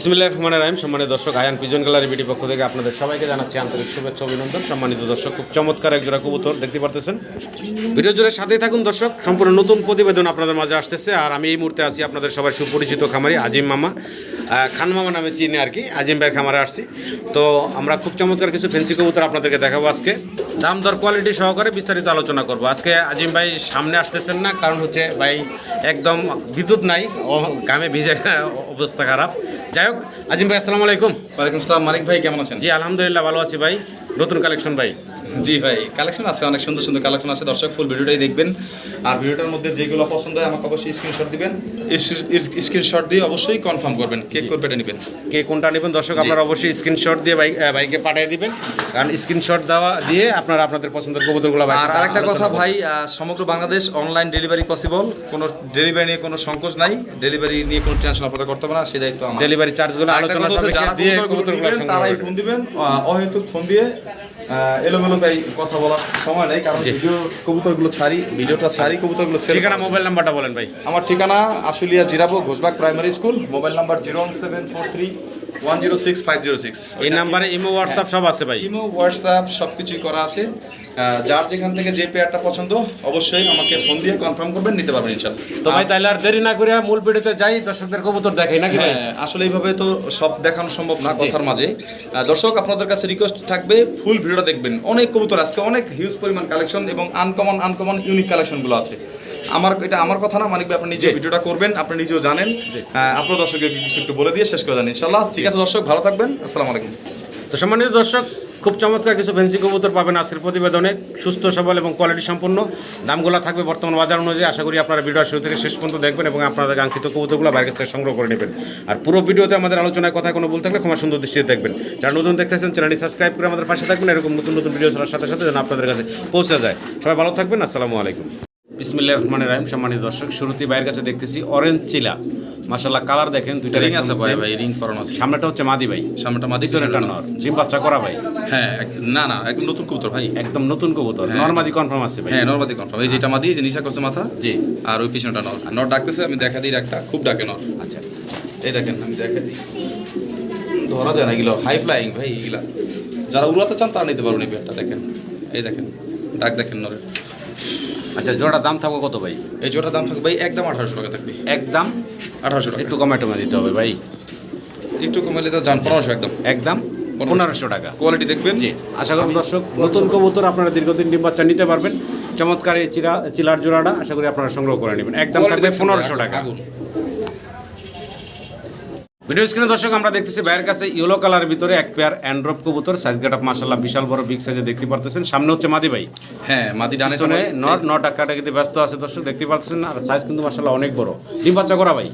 ইসমিল্লাহ রহমান রাহিম। সম্মানিত দর্শক, Ayaan pigeon gallery BD পক্ষ থেকে আপনাদের সবাইকে জানাচ্ছি আন্তরিক শুভেচ্ছা অভিনন্দন। সম্মানিত দর্শক, খুব চমৎকার এক জোড়া কবুতর দেখতে পারতেছেন। ভিডিও জুড়ে সাথেই থাকুন দর্শক, সম্পূর্ণ নতুন প্রতিবেদন আপনাদের মাঝে আসতেছে। আর আমি এই মুহূর্তে আছি আপনাদের সবাই সুপরিচিত খামারি আজিম মামা। খান মামা নামে চিনি আর কি, আজিম ভাইয়ের খামারে আসছি। তো আমরা খুব চমৎকার কিছু ফেন্সি কবুতর আপনাদেরকে দেখাবো আজকে। দাম দর কোয়ালিটি সহকারে বিস্তারিত আলোচনা করব। আজকে আজিম ভাই সামনে আসতেছেন না, কারণ হচ্ছে ভাই একদম বিদ্যুৎ নাই গামে ভিজে অবস্থা খারাপ। যাই হোক আজিম ভাই আসসালামু আলাইকুম। ওয়ালাইকুম আসসালাম মানিক ভাই কেমন আছেন? জি আলহামদুলিল্লাহ ভালো আছি ভাই। নতুন কালেকশন ভাই। জি ভাই কালেকশন আছে অনেক সুন্দর সুন্দর কালেকশন আছে। দর্শক ফুল ভিডিওটাই দেখবেন। আর ভিডিওটার মধ্যে যেগুলো পছন্দ হয় আমাকে অবশ্যই স্ক্রিনশট দিবেন। স্ক্রিনশট দিয়ে অবশ্যই কনফার্ম করবেন কে এটা নেবেন। কে কোনটা নেবেন দর্শক আপনারা অবশ্যই স্ক্রিনশট দিয়ে বাইক বাইকে পাঠিয়ে দিবেন। কারণ স্ক্রিনশট দেওয়া দিয়ে আপনারা আপনাদের পছন্দের কবুতরগুলো আর আরেকটা কথা ভাই সমগ্র বাংলাদেশ অনলাইন ডেলিভারি পসিবল কোনো ডেলিভারি নিয়ে কোনো সংকোচ নাই। ডেলিভারি নিয়ে কোনো টেনশন আপনাদের করতে হবে না সেই দায়িত্ব আমার। ডেলিভারি চার্জগুলো আলোচনা দিয়ে কবুতরগুলো তারাই ফোন দিবেন। অহেতুক ফোন দিয়ে এলোমেলো তাই কথা বলার সময় নেই কারণ ভিডিও কবুতরগুলো ছাড়ি ভিডিওটা ছাড়ি কবুতরগুলো sell ঠিকানা মোবাইল নাম্বারটা বলেন ভাই। আমার ঠিকানা Ashulia Jirabo Ghoshbag primary school mobile number zero one seven four three one zero six five zero six. এই নাম্বারে ইমো হোয়াটসঅ্যাপ সব আছে ভাই। ইমো হোয়াটসঅ্যাপ সব কিছুই করা আছে। যার যেখান থেকে যে পেয়ারটা পছন্দ অবশ্যই আমাকে ফোন দিয়ে কনফার্ম করবেন নিতে পারবেন ইনশাল্লাহ তো ভাই তাইলে আর দেরি না করে মূল ভিডিওতে যাই দর্শকদের কবুতর দেখাই নাকি ভাই? হ্যাঁ, আসলে এইভাবে তো সব দেখানো সম্ভব না কথার মাঝে। দর্শক আপনাদের কাছে রিকোয়েস্ট থাকবে ফুল ভিডিওটা দেখবেন। অনেক কবুতর আজকে অনেক হিউজ পরিমাণ কালেকশন এবং আনকমন আনকমন ইউনিক কালেকশনগুলো আছে। আমার এটা আমার কথা না মানিক ভাই আপনি নিজে ভিডিওটা করবেন আপনি নিজেও জানেন। আপনার দর্শককে কিছু একটু বলে দিয়ে শেষ করে দেন ইনশাল্লাহ ঠিক আছে দর্শক ভালো থাকবেন। আসসালামু আলাইকুম। তো সম্মানিত দর্শক খুব চমৎকার কিছু ফেন্সি কবুতর পাবেন আজকের প্রতিবেদনে। সুস্থ সবল এবং কোয়ালিটি সম্পন্ন। দামগুলো থাকবে বর্তমান বাজার অনুযায়ী। আশা করি আপনারা ভিডিও শুরু থেকে শেষ পর্যন্ত দেখবেন এবং আপনাদের কাঙ্ক্ষিত কবুতরগুলো বাইরের কাছ থেকে সংগ্রহ করে নেবেন। আর পুরো ভিডিওতে আমাদের আলোচনায় কথা কোনো বলতে থাকলে ক্ষমা সুন্দর দৃষ্টিতে দেখবেন। যারা নতুন দেখতেছেন চ্যানেলটি সাবস্ক্রাইব করে আমাদের পাশে থাকবেন। এরকম নতুন নতুন ভিডিও ছাড়ার সাথে সাথে যেন আপনাদের কাছে পৌঁছে যায়। সবাই ভালো থাকবেন। আসসালামু আলাইকুম। বিসমিল্লাহ রহমান রাহিম সম্মানিত দর্শক শুরুতেই বাইরের কাছে দেখতেছি অরেঞ্জ চিলা। মাশাল্লাহ কালার দেখেন দুইটা রিং আছে ভাই ভাই রিং করানো আছে। সামনেটা হচ্ছে মাদি ভাই। সামনেটা মাদি পিছনেটা নর। ডিম বাচ্চা করা ভাই? হ্যাঁ না না একদম নতুন কবুতর ভাই। একদম নতুন কবুতর। হ্যাঁ। নর্মাদি কনফার্ম আছে ভাই। হ্যাঁ নর্মাদি কনফার্ম এই যেটা মাদি এই যে নিশা করছে মাথা জি। আর ওই পিছনটা নর। নর ডাকতেছে আমি দেখা দিই একটা খুব ডাকে নর। আচ্ছা। এই দেখেন আমি দেখা দিই। ধরা যায় না এগুলো। হাই ফ্লাইং ভাই এগুলা। যারা উড়াতে চান তারা নিতে পারবেন এই পেয়ারটা দেখেন। এই দেখেন ডাক দেখেন নরের। আচ্ছা জোড়ার দাম থাকবে কত ভাই? এই জোড়ার দাম থাকবে ভাই একদম আঠারোশো টাকা থাকবে। একদম? আঠারোশো টাকা। একটু কমে টমে দিতে হবে ভাই। একটু কমালে দিতে যান পনেরোশো একদম। একদম? পনেরোশো। টাকা। কোয়ালিটি দেখবেন? জি। আশা করি দর্শক নতুন কবুতর আপনারা দীর্ঘদিন ডিম বাচ্চা নিতে পারবেন। চমৎকার এই চিরা চিলার জোড়াটা আশা করি আপনারা সংগ্রহ করে নেবেন। একদম থাকবে পনেরোশো টাকা। ভিডিও স্ক্রিনে দর্শক আমরা দেখতেছি বাইরের কাছে ইয়েলো কালার ভিতরে এক পেয়ার অ্যান্ড্রপ কবুতর। সাইজ গেট আপ মাসাল্লাহ বিশাল বড় বিগ সাইজে দেখতে পারতেছেন। সামনে হচ্ছে মাদি ভাই। হ্যাঁ মাদি ডানে নট নট আকাটাকিতে ব্যস্ত আছে দর্শক দেখতে পারতেছেন আর সাইজ কিন্তু মাসাল্লাহ অনেক বড়। ডিম বাচ্চা করা ভাই?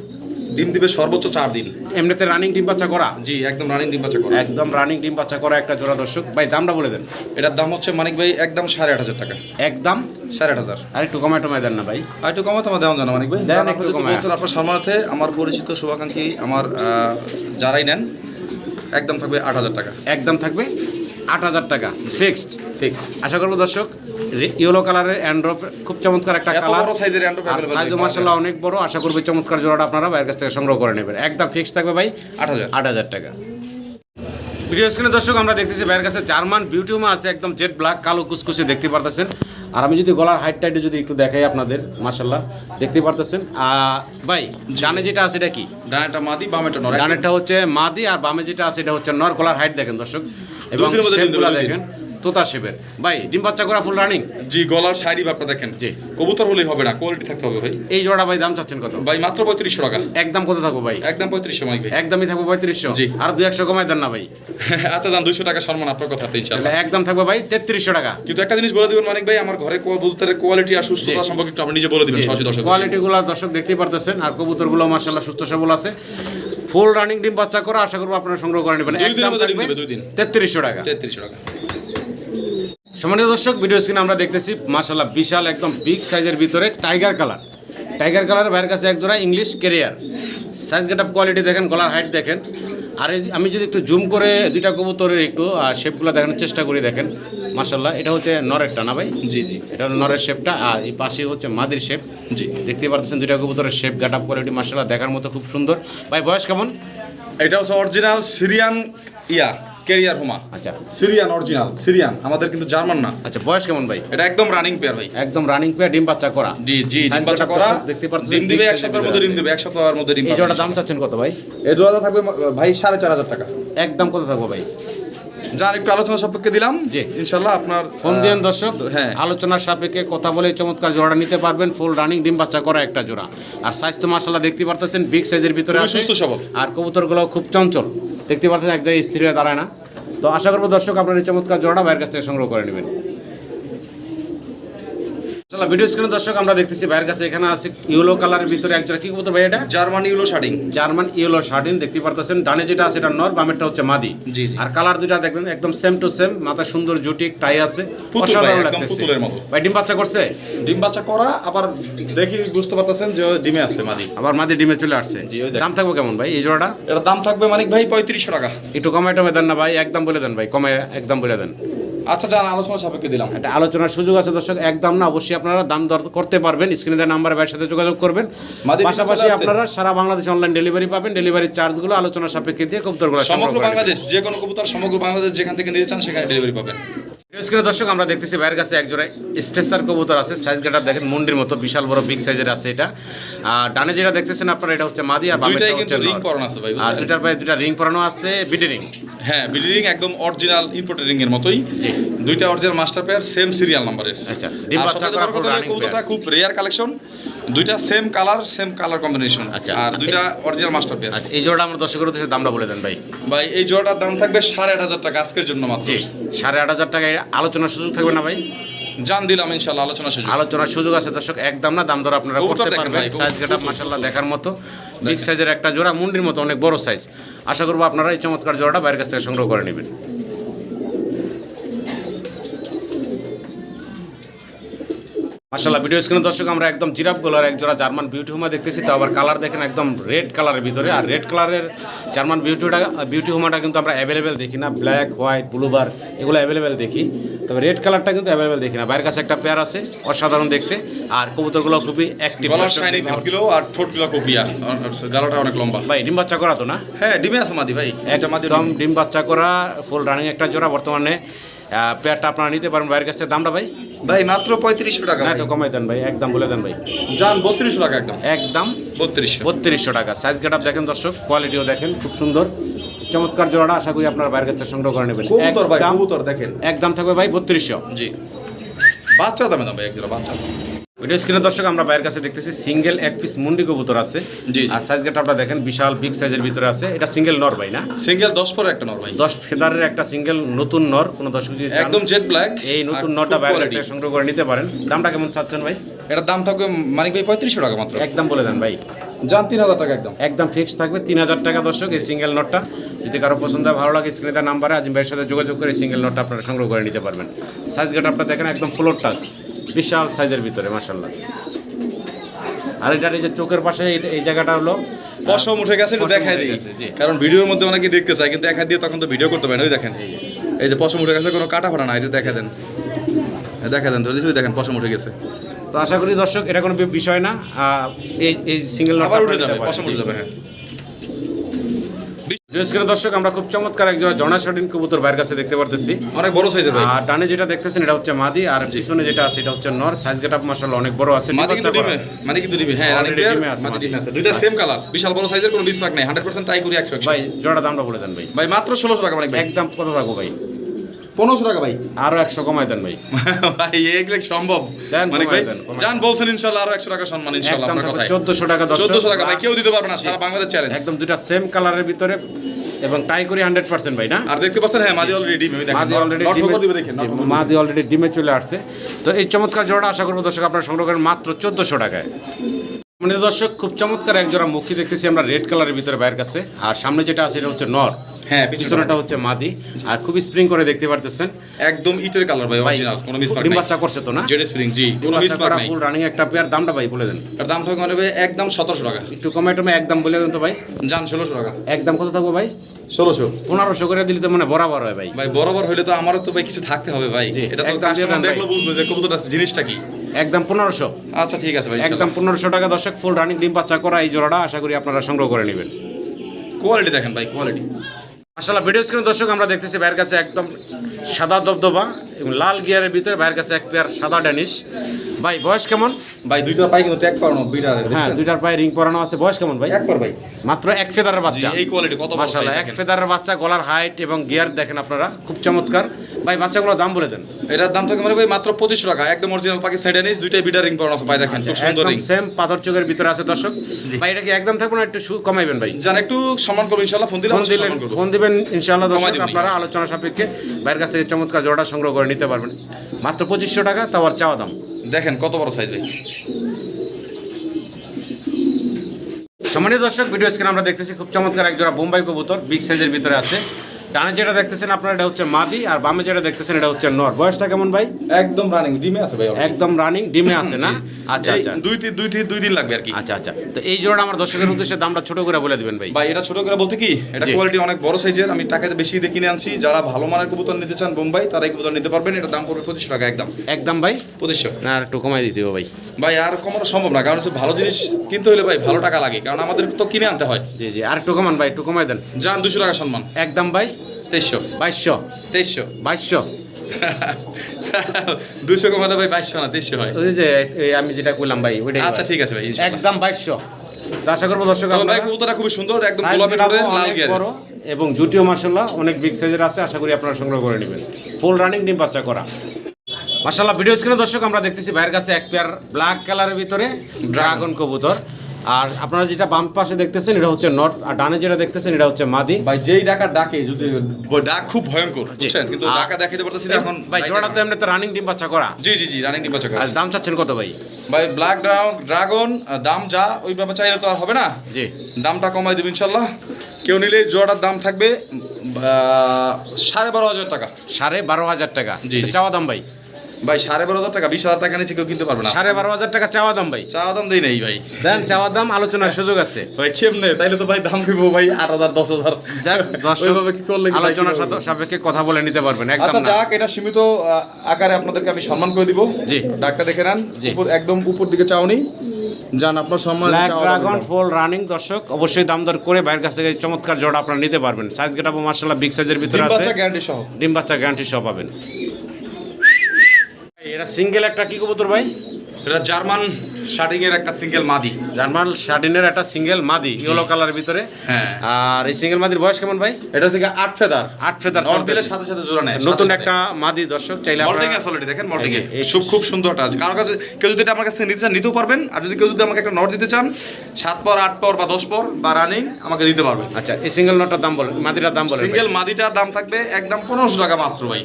ডিম দিবে সর্বোচ্চ চার দিন। এমনিতে রানিং ডিম বাচ্চা করা? জি একদম রানিং ডিম বাচ্চা করা। একদম রানিং ডিম বাচ্চা করা একটা জোড়া দর্শক। ভাই দামটা বলে দেন। এটার দাম হচ্ছে মানিক ভাই একদম সাড়ে আট হাজার টাকা। একদম? সাড়ে আট হাজার। আর একটু কমায় টমায় দেন না ভাই। আর একটু কমাতে আমার দেওয়া জানা মানিক ভাই। দেন একটু কমায়। আপনার সম্মানার্থে আমার পরিচিত শুভাকাঙ্ক্ষী আমার যারাই নেন একদম থাকবে আট হাজার টাকা। একদম থাকবে আট হাজার টাকা। ফিক্সড ফিক্স আশা করব দর্শক ইয়েলো কালারের অ্যান্ড্রপ খুব চমৎকার একটা কালার সাইজের সাইজও মাসাল্লাহ অনেক বড়। আশা করব চমৎকার জোড়াটা আপনারা বাইরের কাছ থেকে সংগ্রহ করে নেবেন। একদম ফিক্সড থাকবে ভাই আট হাজার। আট হাজার টাকা। ভিডিও স্ক্রিনে দর্শক আমরা দেখতেছি ভাইয়ের কাছে জার্মান বিউটিউমা আছে একদম জেড ব্ল্যাক কালো কুচকুচে দেখতে পারতেছেন। আর আমি যদি গলার হাইট টাইটে যদি একটু দেখাই আপনাদের মাসাল্লাহ দেখতে পারতেছেন। আর ভাই ডানে যেটা আছে এটা কি? ডানেটা মাদি বামেটা নর। ডানেরটা হচ্ছে মাদি আর বামে যেটা আছে এটা হচ্ছে নর। গলার হাইট দেখেন দর্শক। এবং দেখেন। তোতা শেপের ভাই ডিম বাচ্চা করা ফুল রানিং জি গলার শাড়ি ব্যাপারটা দেখেন। জি। কবুতর হলেই হবে না কোয়ালিটি থাকতে হবে ভাই। এই জোড়া ভাই দাম চাচ্ছেন কত? ভাই মাত্র পঁয়ত্রিশশো টাকা। একদম কত থাকব ভাই? একদম পঁয়ত্রিশশো ভাই। একদমই থাকব পঁয়ত্রিশশো। জি। আর দু একশো কমাই দেন না ভাই। আচ্ছা যান দুশো টাকা সম্মান আপনার কথা ইনশাল্লাহ তাহলে একদম থাকবে ভাই তেত্রিশশো টাকা। কিন্তু একটা জিনিস বলে দিবেন মানিক ভাই আমার ঘরে কবুতরের কোয়ালিটি আর সুস্থতা সম্পর্কে একটু আপনি নিজে বলে দিবেন সরাসরি দর্শক কোয়ালিটিগুলো দর্শক দেখতেই পারতেছেন আর কবুতর কবুতরগুলো মার্শাল্লাহ সুস্থ সবল আছে। ফুল রানিং ডিম বাচ্চা করা আশা করব আপনারা সংগ্রহ করে নেবেন। একদম থাকবে দুই দিন। তেত্রিশশো টাকা। তেত্রিশশো টাকা। সম্মানিত দর্শক ভিডিও স্ক্রিনে আমরা দেখতেছি মার্শাল্লাহ বিশাল একদম বিগ সাইজের ভিতরে টাইগার কালার টাইগার কালার ভাইয়ের কাছে এক জোড়া English carrier size get up quality দেখেন গলার হাইট দেখেন। আর এই- আমি যদি একটু জুম করে দুইটা কবুতরের একটু শেপগুলো দেখানোর চেষ্টা করি দেখেন। মার্শাল্লাহ এটা হচ্ছে নরেরটা না ভাই? জি জি। এটা হলো নরের শেপটা আর এই পাশে হচ্ছে মাদির শেপ জি। দেখতে পাচ্ছেন দুইটা কবুতরের শেপ গেট আপ কোয়ালিটি মার্শাল্লাহ দেখার মতো খুব সুন্দর। ভাই বয়স কেমন? এটা হচ্ছে অরিজিনাল সিরিয়ান ইয়া ক্যারিয়ার হোমা। আচ্ছা। সিরিয়ান অরিজিনাল সিরিয়ান আমাদের কিন্তু জার্মান না। আচ্ছা বয়স কেমন ভাই? এটা একদম রানিং পেয়ার ভাই। একদম রানিং পেয়ার ডিম বাচ্চা করা। জি জি ডিম বাচ্চা করা দেখতে পাচ্ছেন ডিম দিবে এক সপ্তাহের মধ্যে ডিম দিবে এক সপ্তাহের মধ্যে ডিম এই। জোড়া দাম চাচ্ছেন কত ভাই? এই জোড়াটা থাকবে ভাই সাড়ে চার হাজার টাকা। একদম কত থাকব ভাই? যার একটু আলোচনা সাপেক্ষে দিলাম জি। ইনশাল্লাহ আপনার ফোন দিন দর্শক হ্যাঁ। আলোচনার সাপেক্ষে কথা বলে চমৎকার জোড়াটা নিতে পারবেন ফুল রানিং ডিম বাচ্চা করা একটা জোড়া। আর সাইজ তো মাসাল্লাহ দেখতে পারতেছেন বিগ সাইজের ভিতরে সুস্থ সবল। আর কবুতরগুলো খুব চঞ্চল। দেখতে পাচ্ছেন, এক জায়গায় স্থির হয়ে দাঁড়ায় না। তো আশা করব দর্শক আপনার এই চমৎকার জোড়াটা বাইরের কাছ থেকে সংগ্রহ করে নেবেন। চলো ভিডিও স্ক্রিনে দর্শক আমরা দেখতেছি ভাইয়ের কাছে এখানে আছে ইয়েলো কালারের ভিতরে একজোড়া। কি কবুতর ভাই এটা? Germany yellow shirting German yellow shirting দেখতে পারতেছেন। ডানে যেটা আছে এটা নর বামেরটা হচ্ছে মাদি। আর কালার দুইটা দেখবেন একদম সেম টু সেম মাথা সুন্দর জুটি টাই আছে। অসাধারণ লাগতেছে। ভাই ডিম বাচ্চা করছে? ডিম বাচ্চা করা আবার দেখি বুঝতে পারতেছেন যে ডিমে আছে মাদি। আবার মাদি ডিমে চলে আসছে। দেখেন। দাম থাকবে কেমন ভাই এই জোড়াটা? এটার দাম থাকবে মানিক ভাই পঁয়ত্রিশশো টাকা। একটু কমে টমে দেন না ভাই একদম বলে দেন ভাই কমে একদম বলে দেন। আচ্ছা যান আলোচনা সাপেক্ষে দিলাম। একটা আলোচনার সুযোগ আছে দর্শক। একদম না অবশ্যই আপনারা দাম দর করতে পারবেন। স্ক্রিনে দেওয়া নাম্বারে ভাইয়ের সাথে যোগাযোগ করবেন। পাশাপাশি আপনারা সারা বাংলাদেশ অনলাইন ডেলিভারি পাবেন। ডেলিভারি চার্জগুলো আলোচনা সাপেক্ষে দিয়ে কবুতরগুলো করা সমগ্র বাংলাদেশ যে কোনো কবুতর সমগ্র বাংলাদেশ যেখান থেকে নিতে চান সেখানে ডেলিভারি পাবেন। স্ক্রিনে দর্শক আমরা দেখতেছি ভাইয়ের কাছে এক জোড়া স্টেসার কবুতর আছে। সাইজ গেটার দেখেন মুন্ডির মতো বিশাল বড় বিগ সাইজের আছে এটা। আর ডানে যেটা দেখতেছেন আপনারা এটা হচ্ছে মাদি আর বামেটা হচ্ছে রিং। পরানো আছে ভাই আর? দুটার পায়ে দুটা রিং পরানো আছে বিডি রিং হ্যাঁ বিডি রিং একদম অরিজিনাল ইম্পোর্টেড রিং এর মতোই। জি। দুইটা original master pair same serial নাম্বারের আচ্ছা ডিম বাচ্চা করা খুব রেয়ার কালেকশন দুইটা same colour same colour combination আচ্ছা। আর দুইটা অরিজিনাল মাস্টার পেয়ার আচ্ছা এই জোড়াটা আমরা দর্শকের উদ্দেশ্যে দামটা বলে দেন ভাই। ভাই এই জোড়াটার দাম থাকবে সাড়ে আট হাজার টাকা আজকের জন্য মাত্র। সাড়ে আট হাজার টাকায় আলোচনার সুযোগ থাকবে না ভাই? জান দিলাম ইনশাল্লাহ আলোচনা শেষ আলোচনার সুযোগ আছে দর্শক একদম না দাম দর আপনারা করতে পারবেন। ভাই, সাইজ গেট আপ মাসাল্লাহ দেখার মতো। বিগ সাইজের একটা জোড়া মুন্ডির মতো অনেক বড় সাইজ আশা করব আপনারা এই চমৎকার জোড়াটা বাইরের কাছ থেকে সংগ্রহ করে নেবেন। মাসাল্লাহ ভিডিও স্ক্রিনে দর্শক আমরা একদম জিরাফ গোলার এক জোড়া জার্মান বিউটি হোমা দেখতেছি তো আবার কালার দেখেন একদম রেড কালারের ভিতরে। আর রেড কালারের জার্মান বিউটিটা বিউটি হোমাটা কিন্তু আমরা অ্যাভেলেবেল দেখি না ব্ল্যাক হোয়াইট ব্লুবার এগুলো অ্যাভেলেবেল দেখি। তবে রেড কালারটা কিন্তু অ্যাভেলেবেল দেখি না। বাইরের কাছে একটা পেয়ার আছে অসাধারণ দেখতে। আর কবুতরগুলো খুবই অ্যাক্টিভ আর ঠোঁটগুলো গালাটা অনেক লম্বা। ভাই ডিম বাচ্চা করা তো না? হ্যাঁ ডিমে আছে মাদি ভাই। একটা মাদি একদম ডিম বাচ্চা করা ফুল রানিং একটা জোড়া বর্তমানে। পেয়ারটা আপনারা নিতে পারেন ভাইয়ের কাছে। দামটা ভাই? ভাই মাত্র পঁয়ত্রিশশো টাকা না একটু কমাই দেন ভাই একদম বলে দেন ভাই। যান বত্রিশশো টাকা একদম। একদম বত্রিশশো। বত্রিশশো টাকা। সাইজ গেট দেখেন দর্শক কোয়ালিটিও দেখেন খুব সুন্দর। চমৎকার জোড়া আশা করি আপনার বাইরের কাছ থেকে সংগ্রহ করে নেবেন। কবুতর ভাই কবুতর দেখেন। একদম থাকবে ভাই বত্রিশশো। জি। বাচ্চা দামে দাম ভাই একজোড়া বাচ্চা। ভিডিও স্ক্রিনে দর্শক আমরা বাইরের কাছে দেখতেছি সিঙ্গেল এক পিস মুন্ডি কবুতর আছে। জি। আর সাইজ গেট আপনারা দেখেন বিশাল বিগ সাইজের ভিতরে আছে। এটা সিঙ্গেল নর ভাই না? সিঙ্গেল দশ পরে একটা নর ভাই। দশ ফেদারের একটা সিঙ্গেল নতুন নর। কোনো দর্শক যদি একদম জেড ব্ল্যাক এই নতুন নটা বাইরের কাছ থেকে সংগ্রহ করে নিতে পারেন। দামটা কেমন চাচ্ছেন ভাই? এটার দাম থাকবে মানিক ভাই পঁয়ত্রিশশো টাকা মাত্র। একদম বলে দেন ভাই। জান তিন হাজার টাকা একদম। একদম ফিক্স থাকবে তিন হাজার টাকা দর্শক এই সিঙ্গেল নোটটা যদি কারও পছন্দ হয় ভালো লাগে স্ক্রিনে দেওয়া নাম্বারে আজিম ভাইয়ের সাথে যোগাযোগ করে সিঙ্গেল নোটটা আপনারা সংগ্রহ করে নিতে পারবেন। সাইজ গেট আপনারা দেখেন একদম ফ্লোর টাচ বিশাল সাইজের ভিতরে মাসাল্লাহ আর এটার এই যে চোখের পাশে এই- জায়গাটা হলো পশম উঠে গেছে উঠে দিই। কারণ ভিডিওর মধ্যে অনেকে দেখতে চায় কিন্তু দেখা দিয়ে তখন তো ভিডিও করতে পারেন ওই দেখেন। এই যে। পশম উঠে গেছে কোনো কাটা ফাটা না এটা দেখা দেন। এই দেখা দেন ধরে দেখেন পশম উঠে গেছে। তো আশা করি দর্শক এটা কোনো বিষয় না এই এই সিঙ্গেল আবার উঠে যাবে পশম উঠে যাবে হ্যাঁ। স্ক্রিনে দর্শক আমরা খুব চমৎকার একজন জনা কবুতর বাইরের কাছে দেখতে পারতেছি। অনেক বড় সাইজের ভাই। আর ডানে যেটা দেখতেছেন এটা হচ্ছে মাদি আর পিছনে যেটা আছে এটা হচ্ছে নর। সাইজ গেট আপ মাসাল্লাহ অনেক বড় আছে। মাদি কিন্তু ডিমে মানে কিন্তু ডিমে হ্যাঁ অনেক ডিমে আছে মাদি মাদি। ডিমে আছে। দুইটা সেম কালার বিশাল বড় সাইজের কোনো মিসমার্ক নাই 100% ট্রাই করি 100 ভাই জোড়া দামটা বলে দেন ভাই। ভাই মাত্র 1600 টাকা মানে একদম কত থাকব ভাই? 1500 টাকা ভাই। আরও একশো কমাই দেন ভাই। ভাই এগুলো সম্ভব। মানে ভাই দেন, বলছেন ইনশাআল্লাহ আরও 100 টাকা সম্মান আপনার থাকবে চোদ্দশো টাকা 1400 টাকা ভাই কেউ দিতে পারবে না সারা বাংলাদেশ চ্যালেঞ্জ একদম দুইটা সেম কালারের ভিতরে এবং টাই করি হান্ড্রেড পার্সেন্ট ভাই না? আর দেখতে পাচ্ছেন হ্যাঁ মাদি অলরেডি ডিমে মাদি অলরেডি খবর মাদি অলরেডি ডিমে চলে আসছে। তো এই চমৎকার জোড়া আশা করব দর্শক আপনারা সংগ্রহ করেন মাত্র চোদ্দশো টাকায়। মানে দর্শক খুব চমৎকার এক জোড়া মুখী দেখতেছি আমরা রেড কালারের ভিতরে বাইরের কাছে। আর সামনে যেটা আছে এটা হচ্ছে নর। হ্যাঁ, পিছনে পিছনেটা হচ্ছে মাদি। আর খুব স্প্রিং করে দেখতে পারতেছেন। একদম ইটের কালার ভাই অরিজিনাল কোনো ডিম নাই। বাচ্চা করছে তো না? জেড স্প্রিং জি কোনো নাই। ফুল রানিং একটা পেয়ার দামটা ভাই বলে দেন। এর দাম থাকবে মানে ভাই একদম 1700 টাকা। একটু কমে টমে একদম বলে দেন তো ভাই। জান 1600 টাকা। একদম কত থাকব ভাই? 1600 পনেরোশো করে দিলে তো মানে বরাবর হয় ভাই। ভাই বরাবর হইলে তো আমারও তো ভাই কিছু থাকতে হবে ভাই। এটা তো একদম কাস্টমার দেখলে বুঝবে যে কবুতরটা জিনিসটা কি। একদম পনেরোশো। আচ্ছা ঠিক আছে ভাই একদম পনেরোশো টাকা দর্শক ফুল রানিং ডিম বাচ্চা করা এই জোড়াটা আশা করি আপনারা সংগ্রহ করে নেবেন। কোয়ালিটি দেখেন ভাই কোয়ালিটি আসলে ভিডিও স্ক্রিনে দর্শক আমরা দেখতেছি ভাইয়ের কাছে একদম সাদা দবদবা এবং লাল গিয়ারের ভিতরে ভাইয়ের কাছে এক পেয়ার সাদা ড্যানিশ ভাই বয়স কেমন? ভাই দুইটা পায়ে কিন্তু ট্যাগ পরানো বিটার হ্যাঁ দুইটার পায়ে রিং পরানো আছে। বয়স কেমন ভাই? এক একবার ভাই। মাত্র এক ফেদারের বাচ্চা। এই কোয়ালিটি কত মাসাল্লাহ মাশাআল্লাহ এক ফেদারের বাচ্চা গলার হাইট এবং গিয়ার দেখেন আপনারা খুব চমৎকার। ভাই বাচ্চাগুলোর দাম বলে দেন। এটার দাম থাকে মানে ভাই মাত্র পঁচিশশো টাকা। একদম অরিজিনাল পাকিস্তানি ডেনিস দুইটাই বিটার রিং পাওয়ানো আছে। ভাই দেখেন খুব সুন্দর রিং সেম পাথর চোখের ভিতরে আছে দর্শক। ভাই এটা কি একদম থাকবে না একটু কমাইবেন ভাই? জান একটু সম্মান করব ইনশাল্লাহ ফোন দিলে ফোন দিলেন ফোন দিবেন ইনশাআল্লাহ দর্শক আপনারা আলোচনা সাপেক্ষে ভাইয়ের কাছ থেকে চমৎকার জোড়াটা সংগ্রহ করে নিতে পারবেন। মাত্র পঁচিশশো টাকা তাও আর চাওয়া দাম। দেখেন কত বড় সাইজ ভাই। সম্মানিত দর্শক ভিডিও স্ক্রিনে আমরা দেখতেছি খুব চমৎকার এক জোড়া বোম্বাই কবুতর বিগ সাইজের ভিতরে আছে। ডানে যেটা দেখতেছেন আপনারা এটা হচ্ছে মাদি আর বামে যেটা দেখতেছেন এটা হচ্ছে নর। বয়সটা কেমন ভাই? একদম রানিং ডিমে আছে ভাই একদম রানিং ডিমে আছে না? আচ্ছা আচ্ছা। দুই তিন দুই তিন দুই দিন লাগবে আর কি। আচ্ছা আচ্ছা। তো এই জোড়াটা আমার দর্শকের উদ্দেশ্যে দামটা ছোট করে বলে দিবেন ভাই। ভাই এটা ছোট করে বলতে কি? এটা কোয়ালিটি অনেক বড় সাইজের আমি টাকাতে বেশি দিয়ে কিনে আনছি। যারা ভালো মানের কবুতর নিতে চান বোম্বাই তারা এই কবুতর নিতে পারবেন। এটা দাম পড়বে পঁচিশশো টাকা একদম। একদম ভাই? পঁচিশশো। না আর একটু কমাই দিতে ভাই। ভাই আর কমানো সম্ভব না। কারণ হচ্ছে ভালো জিনিস কিনতে হলে ভাই ভালো টাকা লাগে। কারণ আমাদের তো কিনে আনতে হয়। জি জি। আর একটু কমান ভাই একটু কমাই দেন। যান দুশো টাকা সম্মান। একদম ভাই? তেইশশো বাইশশো তেইশশো বাইশশো। দুশো কমাতে ভাই বাইশশো না তেইশশো হয়। ওই যে আমি যেটা কইলাম ভাই ওইটাই আচ্ছা ঠিক আছে ভাই একদম বাইশশো। তো আশা করব দর্শক ভাই কবুতরটা খুবই সুন্দর একদম গোলাপি লাল গিয়ার। এবং জুটিও মার্শাল্লাহ অনেক বিগ সাইজের আছে আশা করি আপনারা সংগ্রহ করে নেবেন। ফুল রানিং ডিম বাচ্চা করা। মাশাল্লাহ ভিডিও স্ক্রিনে দর্শক আমরা দেখতেছি ভাইয়ের কাছে এক পেয়ার ব্ল্যাক কালারের ভিতরে ড্রাগন কবুতর। আর আপনারা যেটা বাম পাশে দেখতেছেন এটা হচ্ছে নট আর ডানে যেটা দেখতেছেন এটা হচ্ছে মাদি। ভাই যেই ডাকা ডাকে যদি ডাক খুব ভয়ঙ্কর বুঝছেন? কিন্তু ডাকা দেখাতে পারতেছি এখন ভাই জোড়া তো এমনি তো রানিং ডিম বাচ্চা করা। জি জি জি রানিং নির্বাচক আর দাম চাচ্ছেন কত ভাই? ভাই ব্ল্যাক ড্রাগন দাম যা ওই ব্যাপার চাইলে তো আর হবে না। জি। দামটা কমাই দেবেন ইনশাল্লাহ। কেউ নিলে জোড়াটার দাম থাকবে সাড়ে বারো হাজার টাকা। সাড়ে বারো হাজার টাকা। জি। চাওয়া দাম ভাই? ভাই সাড়ে বারো হাজার টাকা বিশ হাজার টাকা নিচে কেউ কিনতে পারবে না। সাড়ে বারো হাজার টাকা চাওয়া দাম ভাই। চাওয়া দাম দেই নেই ভাই। দেন চাওয়া দাম আলোচনার সুযোগ আছে। ভাই কেমনে? তাইলে তো ভাই দাম দিব ভাই আট হাজার দশ হাজার। যাক দর্শক কি করলে আলোচনার সাথে সাপেক্ষে কথা বলে নিতে পারবেন একদম আচ্ছা যাক এটা সীমিত আকারে আপনাদেরকে আমি সম্মান করে দিব। জি। ডাক্তার দেখে নেন। একদম উপর দিকে চাওনি। যান আপনার সম্মান ব্ল্যাক ড্রাগন ফুল রানিং দর্শক অবশ্যই দাম দর করে ভাইয়ের কাছ থেকে চমৎকার জোড়া আপনারা নিতে পারবেন। সাইজ গেটাবো মার্শাল্লাহ বিগ সাইজের ভিতরে ডিম আছে। বাচ্চা গ্যারান্টি সহ। ডিম বাচ্চা গ্যারান্টি সহ পাবেন। এটা সিঙ্গেল একটা কি কবুতর ভাই? এটা জার্মান শার্টিং এর একটা সিঙ্গেল মাদি। জার্মান শার্টিনের একটা সিঙ্গেল মাদি ইয়েলো কালারের ভিতরে। হ্যাঁ। আর এই সিঙ্গেল মাদির বয়স কেমন ভাই? এটা হচ্ছে আট ফেদার। আট ফেদার নর দিলে সাথে সাথে জোড়া নেয় নতুন একটা মাদি দর্শক চাইলে মল্টিং আছে অলরেডি দেখেন মল্টিং এই খুব খুব সুন্দর আছে। কারও কাছে কেউ যদি এটা আমার কাছে নিতে চান নিতেও পারবেন। আর যদি কেউ যদি আমাকে একটা নট দিতে চান সাত পর আট পর বা দশ পর বা রানিং আমাকে দিতে পারবেন। আচ্ছা এই সিঙ্গেল নটটার দাম বলেন মাদিটার দাম বলেন সিঙ্গেল মাদিটার দাম থাকবে একদম পনেরোশো টাকা মাত্র ভাই।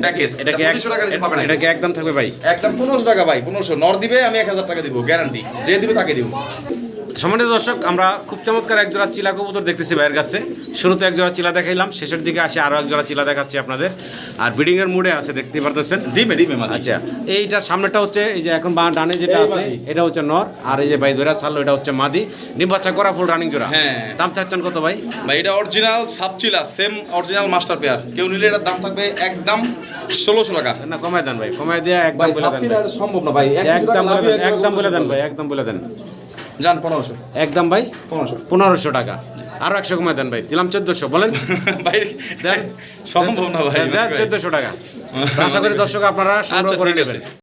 প্যাকেজ এটা কি এক- পঁচিশশো টাকা নিচে পাবেন না। এটা কি একদম থাকবে ভাই? একদম পনেরোশো টাকা ভাই পনেরোশো। নর দিবে আমি এক হাজার টাকা দিব গ্যারান্টি যে দিবে তাকে দিব। সম্মানিত দর্শক আমরা খুব চমৎকার এক জোড়া চিলা কবুতর দেখতেছি ভাইয়ের কাছে। শুরুতে এক জোড়া চিলা দেখাইলাম শেষের দিকে আসে আরও এক জোড়া চিলা দেখাচ্ছি আপনাদের। আর ব্রিডিং এর মুডে আছে দেখতে পারতেছেন? ডিমে ডিমে আচ্ছা এইটার সামনেটা হচ্ছে এই যে এখন বা ডানে যেটা আছে এটা হচ্ছে নর আর এই যে ভাই ধরা সালো এটা হচ্ছে মাদি। ডিম বাচ্চা করা ফুল রানিং জোড়া। হ্যাঁ। দাম চাচ্ছেন কত ভাই? ভাই এটা অরিজিনাল সাবচিলা সেম অরিজিনাল মাস্টার পেয়ার কেউ নিলে এটার দাম থাকবে একদম ষোলোশো টাকা। না কমায় দেন ভাই কমায় দিয়ে একদম বলে দেন ভাই। সম্ভব না ভাই একদম বলে দেন এক একদম বলে দেন। যান পনেরোশো। একদম ভাই? পনেরোশো। পনেরোশো টাকা। আরও একশো কমায় দেন ভাই। দিলাম চোদ্দশো বলেন। ভাই সম্ভব না ভাই চোদ্দশো টাকা। আশা করি দর্শক আপনারা সংগ্রহ আচ্ছা, করে নেবেন।